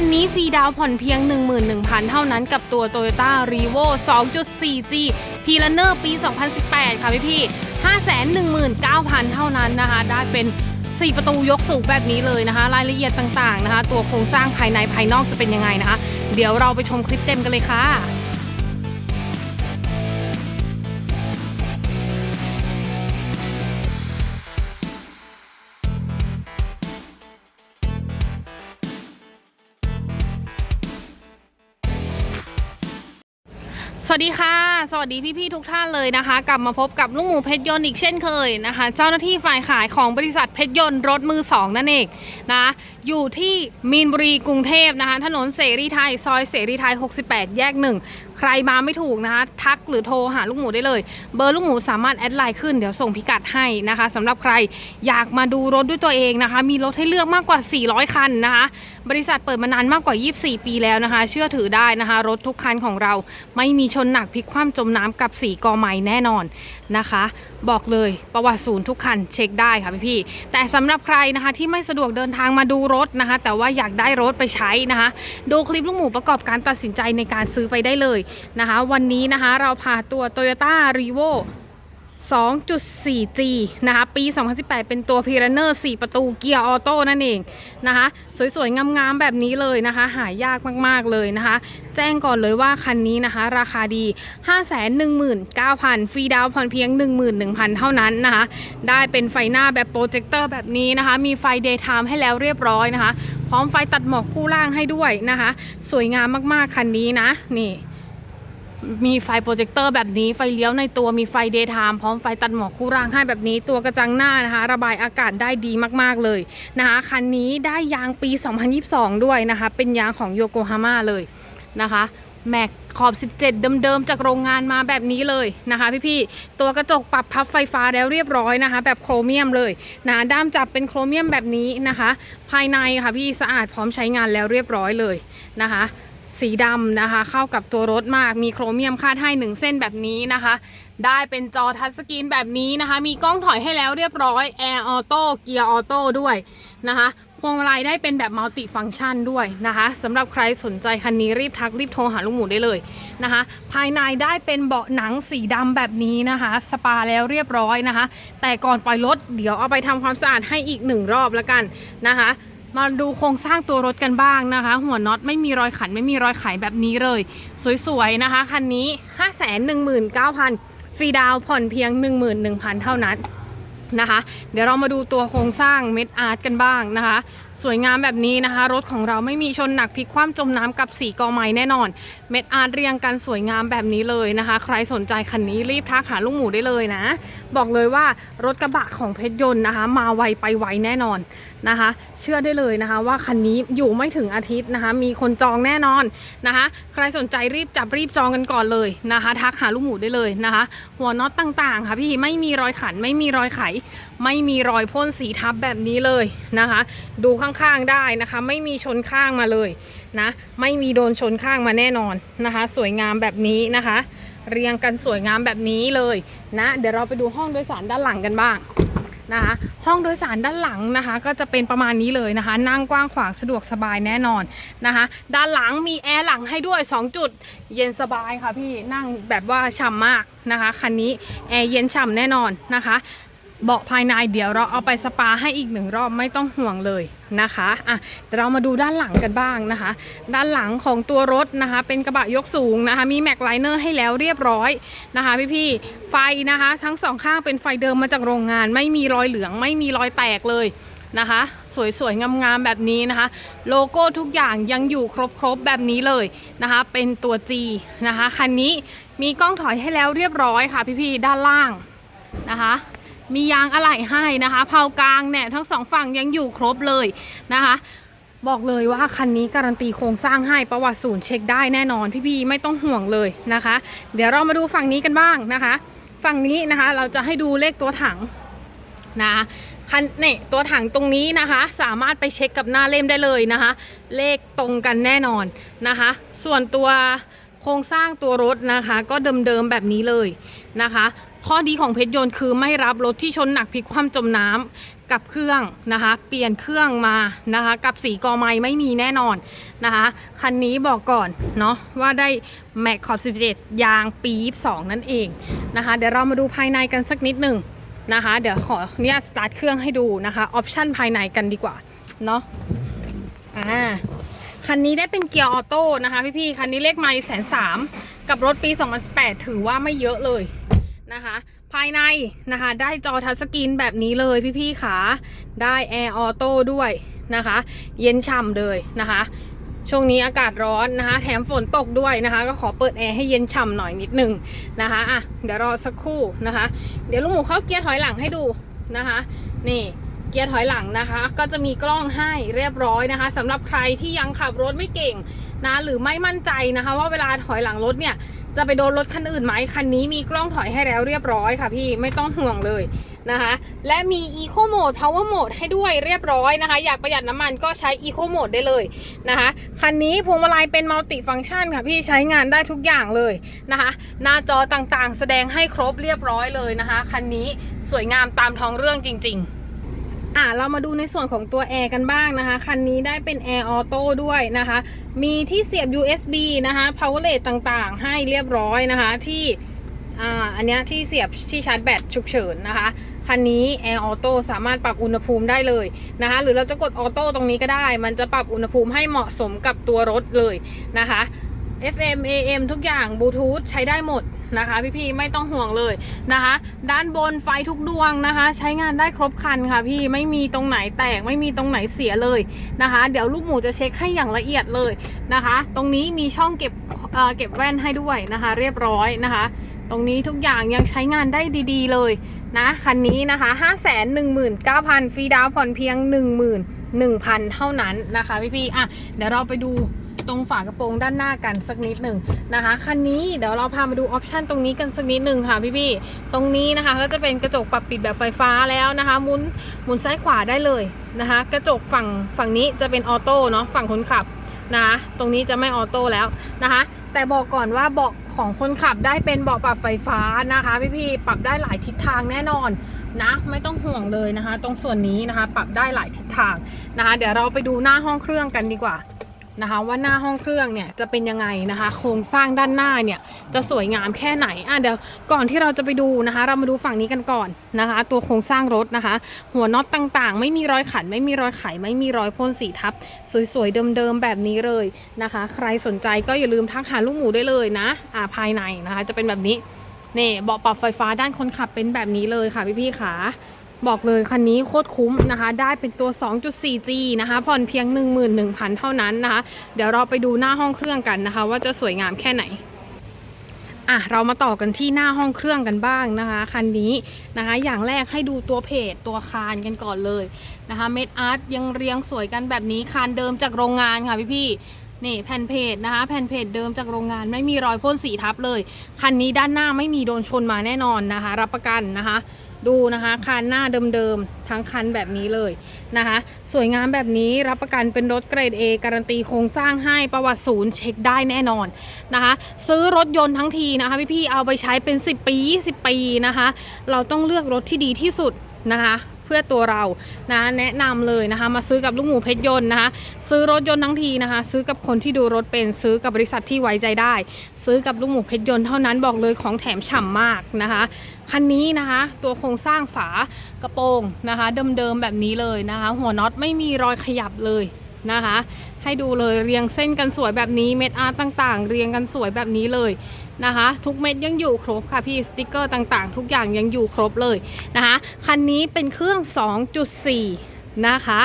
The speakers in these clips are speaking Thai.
ันนี้ฟรีดาวผ่อนเพียง 11,000 เท่านั้นกับตัว Toyota r e v o 2.4G p l a n n e r ปี 2018 ค่ะพี่พี่519,000 เท่านั้นนะคะ ได้เป็น 4 ประตูยกสูงแบบนี้เลยนะคะ รายละเอียดต่างๆนะคะ ตัวโครงสร้างภายในภายนอกจะเป็นยังไงนะคะ เดี๋ยวเราไปชมคลิปเต็มกันเลยค่ะ สวัสดีค่ะ สวัสดีพี่ๆทุกท่านเลยนะคะ กลับมาพบกับลุงหมูเพชรยนต์อีกเช่นเคยนะคะ เจ้าหน้าที่ฝ่ายขายของบริษัทเพชรยนต์รถมือสองนั่นเองนะอยู่ที่มีนบุรีกรุงเทพนะคะ ถนนเสรีไทย ซอยเสรีไทย 68 แยกหนึ่งใครมาไม่ถูกนะคะ ทักหรือโทรหาลูกหมูได้เลย เบอร์ลูกหมูสามารถแอดไลน์ขึ้นเดี๋ยวส่งพิกัดให้นะคะสำหรับใครอยากมาดูรถด้วยตัวเองนะคะ มีรถให้เลือกมากกว่า 400 คันนะคะ บริษัทเปิดมานานมากกว่า 24 ปีแล้วนะคะ เชื่อถือได้นะคะ รถทุกคันของเราไม่มีชนหนักพลิกคว่ำจมน้ำกับสีกอไม้แน่นอน นะคะ บอกเลยประวัติศูนย์ทุกคันเช็คได้ค่ะพี่ๆแต่สำหรับใครนะคะที่ไม่สะดวกเดินทางมาดูรถนะคะ แต่ว่าอยากได้รถไปใช้นะคะ ดูคลิปลูกหมูประกอบการตัดสินใจในการซื้อไปได้เลยนะคะ วันนี้นะคะเราพาตัว Toyota r e v o 2.4G นะคะ ปี 2018 เป็นตัว p i r a n n e r 4ประตูเกียร์ออโต้นั่นเองนะคะ สวยๆ งามๆ แบบนี้เลยนะคะ หายากมากๆเลยนะคะ แจ้งก่อนเลยว่าคันนี้นะคะ ราคาดี 519,000 ฟรีดาวน์ผ่อนเพียง 11,000 เท่านั้นนะคะ ได้เป็นไฟหน้าแบบโปรเจคเตอร์แบบนี้นะคะ มีไฟ daytime ให้แล้วเรียบร้อยนะคะ พร้อมไฟตัดหมอกคู่ล่างให้ด้วยนะคะ สวยงามมากๆ คันนี้นะ นี่ มีไฟโปรเจคเตอร์แบบนี้ไฟเลี้ยวในตัวมีไฟเดย์ไทม์พร้อมไฟตัดหมอกคู่ร่างให้แบบนี้ ตัวกระจังหน้านะคะ ระบายอากาศได้ดีมากๆเลยนะคะคันนี้ได้ยางปี 2022 ด้วยนะคะ เป็นยางของโยโกฮาม่าเลยนะคะแม็กขอบ 17 เดิมๆ จากโรงงานมาแบบนี้เลยนะคะ พี่ๆ ตัวกระจกปรับพับไฟฟ้าแล้วเรียบร้อยนะคะ แบบโครเมียมเลยนะด้ามจับเป็นโครเมียมแบบนี้นะคะ ภายในค่ะพี่สะอาดพร้อมใช้งานแล้วเรียบร้อยเลยนะคะ สีดำนะคะ เข้ากับตัวรถมากมีโครเมียมคาดให้หนึ่งเส้นแบบนี้นะคะ ได้เป็นจอทัชสกรีนแบบนี้นะคะ มีกล้องถอยให้แล้วเรียบร้อยแอร์ออโต้เกียร์ออโต้ด้วยนะคะพวงมาลัยได้เป็นแบบมัลติฟังก์ชันด้วยนะคะสำหรับใครสนใจคันนี้รีบทักรีบโทรหาลุงหมูได้เลยนะคะ ภายในได้เป็นเบาะหนังสีดำแบบนี้นะคะ สปาแล้วเรียบร้อยนะคะ แต่ก่อนปล่อยรถเดี๋ยวเอาไปทำความสะอาดให้อีกหนึ่งรอบแล้วกันนะคะ มาดูโครงสร้างตัวรถกันบ้างนะคะ หัวน็อตไม่มีรอยขันไม่มีรอยไขแบบนี้เลย สวยๆนะคะคันนี้ 519,000 ฟรีดาวผ่อนเพียง 11,000 เท่านั้นนะคะ เดี๋ยวเรามาดูตัวโครงสร้างเม็ดอาร์ตกันบ้างนะคะ สวยงามแบบนี้นะคะ รถของเราไม่มีชนหนักพลิกคว่ำจมน้ำกับสีกอไม้แน่นอน เม็ดอาร์ตเรียงกันสวยงามแบบนี้เลยนะคะ ใครสนใจคันนี้รีบทักหาลุงหมูได้เลยนะ บอกเลยว่ารถกระบะของเพชรยนต์นะคะ มาไวไปไวแน่นอนนะคะ เชื่อได้เลยนะคะ ว่าคันนี้อยู่ไม่ถึงอาทิตย์นะคะ มีคนจองแน่นอนนะคะ ใครสนใจรีบจับรีบจองกันก่อนเลยนะคะ ทักหาลูกหมูได้เลยนะคะ หัวน็อตต่างๆ ค่ะพี่ไม่มีรอยขันไม่มีรอยไข ไม่มีรอยพ่นสีทับแบบนี้เลยนะคะ ดูข้างๆได้นะคะ ไม่มีชนข้างมาเลยนะ ไม่มีโดนชนข้างมาแน่นอนนะคะ สวยงามแบบนี้นะคะ เรียงกันสวยงามแบบนี้เลยนะ เดี๋ยวเราไปดูห้องโดยสารด้านหลังกันบ้างนะคะห้องโดยสารด้านหลังนะคะ ก็จะเป็นประมาณนี้เลยนะคะ นั่งกว้างขวางสะดวกสบายแน่นอนนะคะ ด้านหลังมีแอร์หลังให้ด้วย 2 จุด เย็นสบายค่ะพี่นั่งแบบว่าฉ่ำมากนะคะ คันนี้แอร์เย็นฉ่ำแน่นอนนะคะ เบาะภายในเดี๋ยวเราเอาไปสปาให้อีกหนึ่งรอบไม่ต้องห่วงเลยนะคะอะเดี๋ยวเรามาดูด้านหลังกันบ้างนะคะ ด้านหลังของตัวรถนะคะ เป็นกระบะยกสูงนะคะ มีแม็กไลเนอร์ให้แล้วเรียบร้อยนะคะพี่ๆไฟนะคะ ทั้งสองข้างเป็นไฟเดิมมาจากโรงงาน ไม่มีรอยเหลืองไม่มีรอยแตกเลยนะคะ สวยๆ งามๆ แบบนี้นะคะ โลโก้ทุกอย่างยังอยู่ครบๆ แบบนี้เลยนะคะ เป็นตัว G นะคะ คันนี้มีกล้องถอยให้แล้วเรียบร้อยค่ะพี่ๆ ด้านล่างนะคะ มียางอะไหล่ให้นะคะเผากลางเนี่ยทั้งสองฝั่งยังอยู่ครบเลยนะคะบอกเลยว่าคันนี้การันตีโครงสร้างให้ประวัติศูนย์เช็คได้แน่นอนพี่ๆไม่ต้องห่วงเลยนะคะ เดี๋ยวเรามาดูฝั่งนี้กันบ้างนะคะ ฝั่งนี้นะคะเราจะให้ดูเลขตัวถังนะคันนี่ตัวถังตรงนี้นะคะ สามารถไปเช็คกับหน้าเล่มได้เลยนะคะ เลขตรงกันแน่นอนนะคะ ส่วนตัวโครงสร้างตัวรถนะคะ ก็เดิมๆแบบนี้เลยนะคะ ข้อดีของเพชรยนต์คือไม่รับรถที่ชนหนักพลิกคว่ำจมน้ำกับเครื่องนะคะ เปลี่ยนเครื่องมานะคะ กับสีกอไม้ไม่มีแน่นอนนะคะ คันนี้บอกก่อนเนาะว่าได้แม็กขอบ 17 ยางปี22นั่นเองนะคะ เดี๋ยวเรามาดูภายในกันสักนิดหนึ่งนะคะ เดี๋ยวขออนุญาตสตาร์ทเครื่องให้ดูนะคะออปชันภายในกันดีกว่าเนาะอ่าคันนี้ได้เป็นเกียร์ออโต้นะคะพี่ๆคันนี้เลขไม่แสนสามกับรถปี 2018 ถือว่าไม่เยอะเลย นะคะ ภายในนะคะ ได้จอทัชสกรีนแบบนี้เลยพี่ๆขาได้แอร์ออโต้ด้วยนะคะ เย็นฉ่ำเลยนะคะ ช่วงนี้อากาศร้อนนะคะ แถมฝนตกด้วยนะคะ ก็ขอเปิดแอร์ให้เย็นฉ่ำหน่อยนิดนึงนะคะอะเดี๋ยวรอสักครู่นะคะ เดี๋ยวลุงหมูเข้าเกียร์ถอยหลังให้ดูนะคะ นี่เกียร์ถอยหลังนะคะ ก็จะมีกล้องให้เรียบร้อยนะคะสำหรับใครที่ยังขับรถไม่เก่งนะหรือไม่มั่นใจนะคะ ว่าเวลาถอยหลังรถเนี่ย จะไปโดนรถคันอื่นไหมคันนี้มีกล้องถอยให้แล้วเรียบร้อยค่ะพี่ไม่ต้องห่วงเลยนะคะ และมี Eco Mode Power Mode ให้ด้วยเรียบร้อยนะคะ อยากประหยัดน้ำมันก็ใช้ Eco Mode ได้เลยนะคะ คันนี้พวงมาลัยเป็นมัลติฟัง c t ชันค่ะพี่ใช้งานได้ทุกอย่างเลยนะคะ หน้าจอต่างๆ แสดงให้ครบเรียบร้อยเลยนะคะ คันนี้สวยงามตามท้องเรื่องจริง ๆ อะเรามาดูในส่วนของตัวแอร์กันบ้างนะคะ คันนี้ได้เป็นแอร์ออโต้ด้วยนะคะ มีที่เสียบ USB นะคะ power LED ต่างๆ ให้เรียบร้อยนะคะที่อ่าอันนี้ที่เสียบที่ชาร์จแบตฉุกเฉินนะคะ คันนี้แอร์ออโต้สามารถปรับอุณหภูมิได้เลยนะคะ หรือเราจะกดออโต้ตรงนี้ก็ได้ มันจะปรับอุณหภูมิให้เหมาะสมกับตัวรถเลยนะคะ FM AM ทุกอย่างบลูทูธใช้ได้หมด นะคะ พี่ๆไม่ต้องห่วงเลยนะคะ ด้านบนไฟทุกดวงนะคะ ใช้งานได้ครบคันค่ะพี่ไม่มีตรงไหนแตกไม่มีตรงไหนเสียเลยนะคะ เดี๋ยวลูกหมูจะเช็คให้อย่างละเอียดเลยนะคะ ตรงนี้มีช่องเก็บเเก็บแว่นให้ด้วยนะคะ เรียบร้อยนะคะ ตรงนี้ทุกอย่างยังใช้งานได้ดีๆเลยนะคันนี้นะคะ5 1 9 0 0 0ฟรีดาวน์ผ่อนเพียง11,000 เท่านั้นนะคะพี่ๆอะเดี๋ยวเราไปดู ตรงฝากระโปรงด้านหน้ากันสักนิดหนึ่งนะคะคันนี้เดี๋ยวเราพามาดูออปชันตรงนี้กันสักนิดหนึ่งค่ะพี่ๆตรงนี้นะคะก็จะเป็นกระจกปรับปิดแบบไฟฟ้าแล้วนะคะหมุนหมุนซ้ายขวาได้เลยนะคะ กระจกฝั่งฝั่งนี้จะเป็นออโต้เนาะฝั่งคนขับนะคะตรงนี้จะไม่ออโต้แล้วนะคะแต่บอกก่อนว่าเบาะของคนขับได้เป็นเบาะปรับไฟฟ้านะคะพี่ๆปรับได้หลายทิศทางแน่นอนนะไม่ต้องห่วงเลยนะคะ ตรงส่วนนี้นะคะ ปรับได้หลายทิศทางนะคะ เดี๋ยวเราไปดูหน้าห้องเครื่องกันดีกว่า นะคะว่าหน้าห้องเครื่องเนี่ยจะเป็นยังไงนะคะ โครงสร้างด้านหน้าเนี่ยจะสวยงามแค่ไหนอะเดี๋ยวก่อนที่เราจะไปดูนะคะ เรามาดูฝั่งนี้กันก่อนนะคะ ตัวโครงสร้างรถนะคะ หัวน็อตต่างๆ ไม่มีรอยขัน ไม่มีรอยไข ไม่มีรอยพ่นสีทับ สวยๆเดิมๆแบบนี้เลยนะคะ ใครสนใจก็อย่าลืมทักหาลูกหมูได้เลยนะอ่าภายในนะคะ จะเป็นแบบนี้นี่เบาะปรับไฟฟ้าด้านคนขับเป็นแบบนี้เลยค่ะพี่ๆขา บอกเลยคันนี้โคตรคุ้มนะคะ ได้เป็นตัว 2.4G นะคะ ผ่อนเพียง 11,000 เท่านั้นนะคะ เดี๋ยวเราไปดูหน้าห้องเครื่องกันนะคะ ว่าจะสวยงามแค่ไหนอะเรามาต่อกันที่หน้าห้องเครื่องกันบ้างนะคะคันนี้นะคะ อย่างแรกให้ดูตัวเพจตัวคานกันก่อนเลยนะคะเม็ดอาร์ตยังเรียงสวยกันแบบนี้คานเดิมจากโรงงานค่ะพี่ๆนี่แผ่นเพจนะคะ แผ่นเพจเดิมจากโรงงานไม่มีรอยพ่นสีทับเลยคันนี้ด้านหน้าไม่มีโดนชนมาแน่นอนนะคะ รับประกันนะคะ ดูนะคะคันหน้าเดิมๆทั้งคันแบบนี้เลยนะคะ สวยงามแบบนี้รับประกันเป็นรถเกรด A การันตีโครงสร้างให้ประวัติศูนย์เช็คได้แน่นอนนะคะ ซื้อรถยนต์ทั้งทีนะคะพี่ๆเอาไปใช้เป็น 10 ปี 20 ปีนะคะ เราต้องเลือกรถที่ดีที่สุดนะคะ พื่อตัวเรานะแนะนำเลยนะคะ มาซื้อกับลูกหมูเพชรยนต์นะคะ ซื้อรถยนต์ทั้งทีนะคะ ซื้อกับคนที่ดูรถเป็นซื้อกับบริษัทที่ไว้ใจได้ ซื้อกับลูกหมูเพชรยนต์เท่านั้นบอกเลยของแถมฉ่ำมากนะคะคันนี้นะคะ ตัวโครงสร้างฝากระโปรงนะคะ เดิมๆแบบนี้เลยนะคะ หัวน็อตไม่มีรอยขยับเลยนะคะ ให้ดูเลยเรียงเส้นกันสวยแบบนี้เม็ดอาร์ตต่างๆ เรียงกันสวยแบบนี้เลยนะคะ ทุกเม็ดยังอยู่ครบค่ะพี่สติกเกอร์ต่างๆ ทุกอย่างยังอยู่ครบเลยนะคะคันนี้เป็นเครื่อง 2.4 นะคะ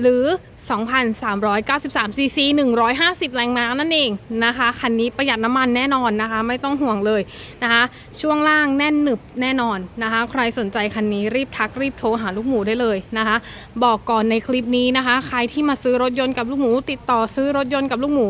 หรือ 2,393 ซีซี 150 แรงม้านั่นเองนะคะ คันนี้ประหยัดน้ำมันแน่นอนนะคะ ไม่ต้องห่วงเลยนะคะ ช่วงล่างแน่นหนึบแน่นอนนะคะ ใครสนใจคันนี้รีบทักรีบโทรหาลูกหมูได้เลยนะคะ บอกก่อนในคลิปนี้นะคะ ใครที่มาซื้อรถยนต์กับลูกหมู ติดต่อซื้อรถยนต์กับลูกหมู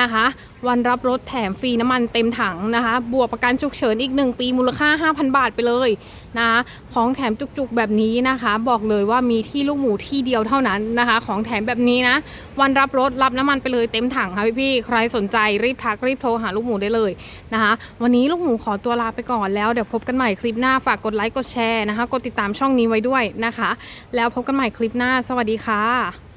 นะคะ วันรับรถแถมฟรีน้ำมันเต็มถังนะคะ บวกประกันฉุกเฉินอีก 1 ปีมูลค่า 5,000 บาทไปเลยนะคะของแถมจุกๆแบบนี้นะคะ บอกเลยว่ามีที่ลูกหมูที่เดียวเท่านั้นนะคะ ของแถมแบบนี้นะ วันรับรถรับน้ำมันไปเลยเต็มถังค่ะพี่ๆใครสนใจรีบทักรีบโทรหาลูกหมูได้เลยนะคะ วันนี้ลูกหมูขอตัวลาไปก่อนแล้วเดี๋ยวพบกันใหม่คลิปหน้าฝากกดไลค์กดแชร์นะคะ กดติดตามช่องนี้ไว้ด้วยนะคะ แล้วพบกันใหม่คลิปหน้า สวัสดีค่ะ